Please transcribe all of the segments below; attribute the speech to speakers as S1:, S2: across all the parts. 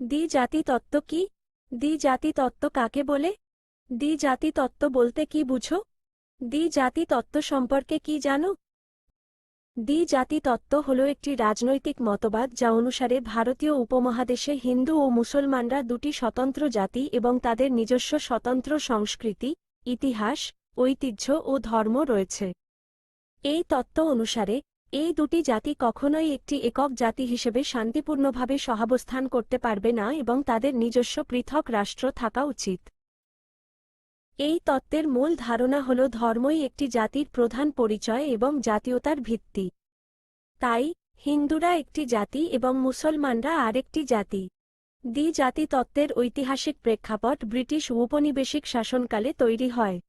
S1: দ্বি জাতি তত্ত্ব কি? দ্বি জাতি তত্ত্ব কাকে বলে? দ্বি জাতি তত্ত্ব বলতে কি বুঝো? দ্বি জাতি তত্ত্ব সম্পর্কে কি জানো? দ্বি জাতি তত্ত্ব হল একটি রাজনৈতিক মতবাদ যা অনুসারে ভারতীয় উপমহাদেশে হিন্দু ও মুসলমানরা দুটি স্বতন্ত্র জাতি এবং তাদের নিজস্ব স্বতন্ত্র সংস্কৃতি, ইতিহাস, ঐতিহ্য ও ধর্ম রয়েছে। এই তত্ত্ব অনুসারে এই দুটি জাতি কখনোই একটি একক জাতি হিসেবে শান্তিপূর্ণভাবে সহাবস্থান করতে পারবে না এবং তাদের নিজস্ব পৃথক রাষ্ট্র থাকা উচিত। এই তত্ত্বের মূল ধারণা হল ধর্মই একটি জাতির প্রধান পরিচয় এবং জাতীয়তার ভিত্তি। তাই, হিন্দুরা একটি জাতি এবং মুসলমানরা আরেকটি জাতি। দ্বি জাতি তত্ত্বের ঐতিহাসিক প্রেক্ষাপট ব্রিটিশ ঔপনিবেশিক শাসনকালে তৈরি হয়।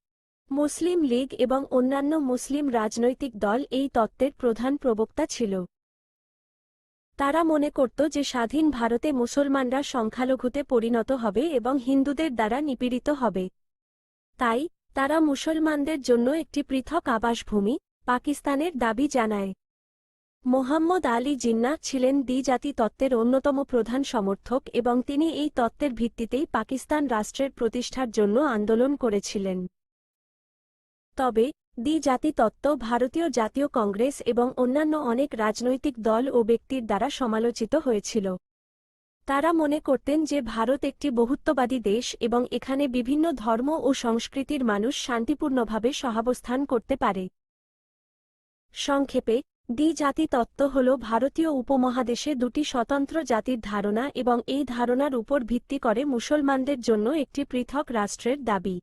S1: মুসলিম লীগ এবং অন্যান্য মুসলিম রাজনৈতিক দল এই তত্ত্বের প্রধান প্রবক্তা ছিল। তারা মনে করত যে স্বাধীন ভারতে মুসলমানরা সংখ্যালঘুতে পরিণত হবে এবং হিন্দুদের দ্বারা নিপীড়িত হবে। তাই, তারা মুসলমানদের জন্য একটি পৃথক আবাসভূমি, পাকিস্তানের দাবি জানায়। মোহাম্মদ আলী জিন্নাহ ছিলেন দ্বিজাতি তত্ত্বের অন্যতম প্রধান সমর্থক এবং তিনি এই তত্ত্বের ভিত্তিতেই পাকিস্তান রাষ্ট্রের প্রতিষ্ঠার জন্য আন্দোলন করেছিলেন। তবে দ্বিজাতি তত্ত্ব ভারতীয় জাতীয় কংগ্রেস এবং অন্যান্য অনেক রাজনৈতিক দল ও ব্যক্তির দ্বারা সমালোচিত হয়েছিল। তারা মনে করতেন যে ভারত একটি বহুত্ববাদী দেশ এবং এখানে বিভিন্ন ধর্ম ও সংস্কৃতির মানুষ শান্তিপূর্ণভাবে সহাবস্থান করতে পারে। সংক্ষেপে দ্বিজাতি তত্ত্ব হল ভারতীয় উপমহাদেশে দুটি স্বতন্ত্র জাতির ধারণা এবং এই ধারণার উপর ভিত্তি করে মুসলমানদের জন্য একটি পৃথক রাষ্ট্রের দাবি।